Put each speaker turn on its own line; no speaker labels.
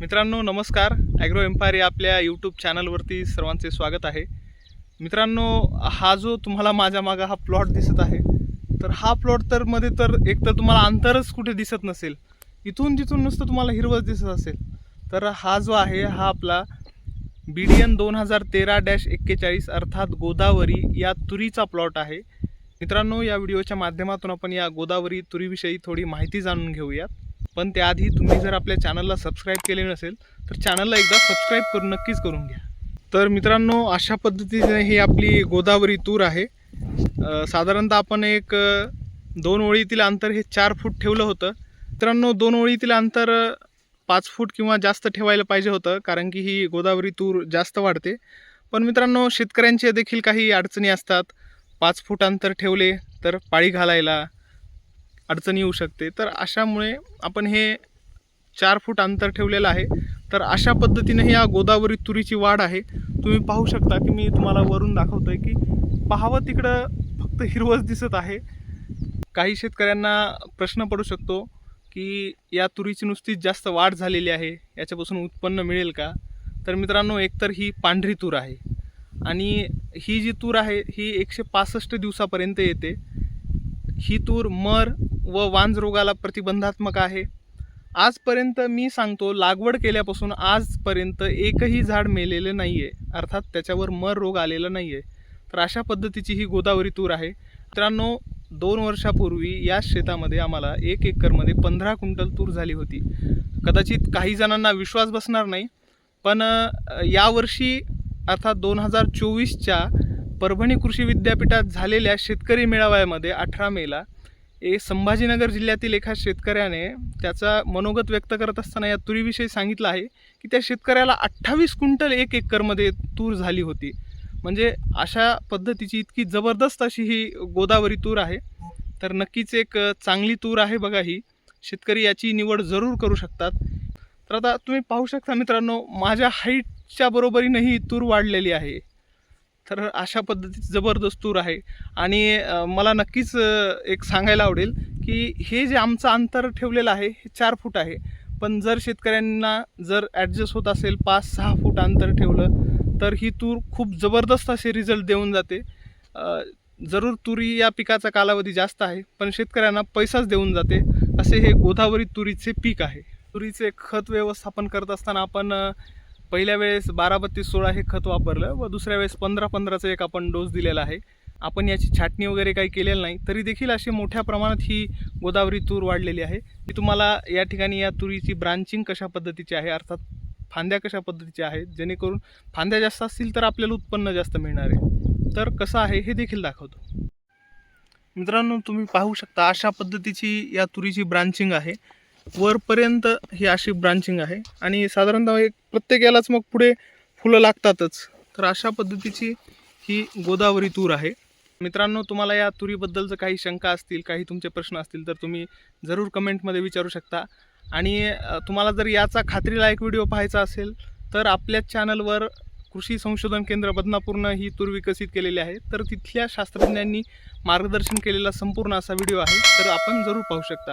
मित्रांनो नमस्कार. Agro empire या आपल्या यूट्यूब चॅनलवरती सर्वांचे स्वागत आहे. मित्रांनो हा जो तुम्हाला माझ्या मागं हा प्लॉट दिसत आहे तर हा प्लॉट तर मध्ये तर एक तर तुम्हाला अंतरच कुठे दिसत नसेल. इथून तिथून नुसतं तुम्हाला हिरवच दिसत असेल. तर हा जो आहे हा आपला बी डी एन दोन हजार तेरा डॅश एक्केचाळीस अर्थात गोदावरी या तुरीचा प्लॉट आहे. मित्रांनो या व्हिडिओच्या माध्यमातून आपण या गोदावरी तुरीविषयी थोडी माहिती जाणून घेऊयात. पण त्याआधी तुम्ही जर आपल्या चॅनलला सबस्क्राईब केले नसेल तर चॅनलला एकदा सबस्क्राईब करून नक्कीच करून घ्या. तर मित्रांनो अशा पद्धतीने ही आपली गोदावरी तूर आहे. साधारणतः आपण एक दोन ओळीतील अंतर हे चार फूट ठेवलं होतं. मित्रांनो दोन ओळीतील अंतर पाच फूट किंवा जास्त ठेवायला पाहिजे होतं कारण की ही गोदावरी तूर जास्त वाढते. पण मित्रांनो शेतकऱ्यांचे देखील काही अडचणी असतात. पाच फूट अंतर ठेवले तर पाळी घालायला अडचण येऊ शकते. तर अशामुळे आपण हे चार फूट अंतर ठेवलेलं आहे. तर अशा पद्धतीने ही या गोदावरी तुरीची वाढ आहे. तुम्ही पाहू शकता की मी तुम्हाला वरून दाखवतोय की पाहावं तिकडं फक्त हिरवंच दिसत आहे. काही शेतकऱ्यांना प्रश्न पडू शकतो की या तुरीची नुसतीच जास्त वाढ झालेली आहे. याच्यापासून उत्पन्न मिळेल का? तर मित्रांनो एकतर ही पांढरी तूर आहे. आणि ही जी तूर आहे ही एकशे पासष्ट दिवसापर्यंत येते. ही तूर मर व वांज रोगाला प्रतिबंधात्मक आहे. आजपर्यंत मी सांगतो लागवड केल्यापासून आजपर्यंत एकही झाड मेलेलं नाही आहे अर्थात त्याच्यावर मर रोग आलेला नाही आहे तर अशा पद्धतीची ही गोदावरी तूर आहे. मित्रांनो दोन वर्षापूर्वी या शेतामध्ये आम्हाला एक एकरमध्ये पंधरा क्विंटल तूर झाली होती. कदाचित काही जणांना विश्वास बसणार नाही पण यावर्षी अर्थात दोन हजार चोवीसच्या परभणी कृषी विद्यापीठात झालेल्या शेतकरी मेळाव्यामध्ये अठरा मेला ए संभाजीनगर जिल्ह्यातील एका शेतकऱ्याने त्याचा मनोगत व्यक्त करत असताना या तुरीविषयी सांगितलं आहे की त्या शेतकऱ्याला अठ्ठावीस क्विंटल एक एकरमध्ये तूर झाली होती. म्हणजे अशा पद्धतीची इतकी जबरदस्त अशी ही गोदावरी तूर आहे. तर नक्कीच एक चांगली तूर आहे बघा ही. शेतकरी याची निवड जरूर करू शकतात. तर आता तुम्ही पाहू शकता मित्रांनो माझ्या हाईटच्या बरोबरीनं ही तूर वाढलेली आहे. तर अशा पद्धतीची जबरदस्त तूर आहे. आणि मला नक्कीच एक सांगायला आवडेल की हे जे आमचं अंतर ठेवलेलं आहे हे चार फूट आहे. पण जर शेतकऱ्यांना जर ॲडजस्ट होत असेल पाच सहा फूट अंतर ठेवलं तर ही तूर खूप जबरदस्त असे रिझल्ट देऊन जाते. जरूर तुरी या पिकाचा कालावधी जास्त आहे पण शेतकऱ्यांना पैसाच देऊन जाते. असे हे गोदावरी तुरीचे पीक आहे. तुरीचे खत व्यवस्थापन करत असताना आपण पहिल्या वेळेस बारा बत्तीस सोळा हे खत वापरलं व दुसऱ्या वेळेस पंधरा पंधराचा एक आपण डोस दिलेला आहे. आपण याची छाटणी वगैरे काही केलेलं नाही तरी देखील अशी मोठ्या प्रमाणात ही गोदावरी तूर वाढलेली आहे. मी तुम्हाला या ठिकाणी या तुरीची ब्रांचिंग कशा पद्धतीची आहे अर्थात फांद्या कशा पद्धतीच्या आहेत जेणेकरून फांद्या जास्त असतील तर आपल्याला उत्पन्न जास्त मिळणार आहे. तर कसं आहे हे देखील दाखवतो. मित्रांनो तुम्ही पाहू शकता अशा पद्धतीची या तुरीची ब्रांचिंग आहे. वरपर्यंत ही अशी ब्रांचिंग आहे. आणि साधारणतः एक प्रत्येक यालाच मग पुढे फुलं लागतातच. तर अशा पद्धतीची ही गोदावरी तूर आहे. मित्रांनो तुम्हाला या तुरीबद्दलचं काही शंका असतील काही तुमचे प्रश्न असतील तर तुम्ही जरूर कमेंटमध्ये विचारू शकता. आणि तुम्हाला जर याचा खात्रीलायक व्हिडिओ पाहायचा असेल तर आपल्याच चॅनलवर कृषी संशोधन केंद्र बदनापूरनं ही तूर विकसित केलेली आहे. तर तिथल्या शास्त्रज्ञांनी मार्गदर्शन केलेला संपूर्ण असा व्हिडिओ आहे. तर आपण जरूर पाहू शकता.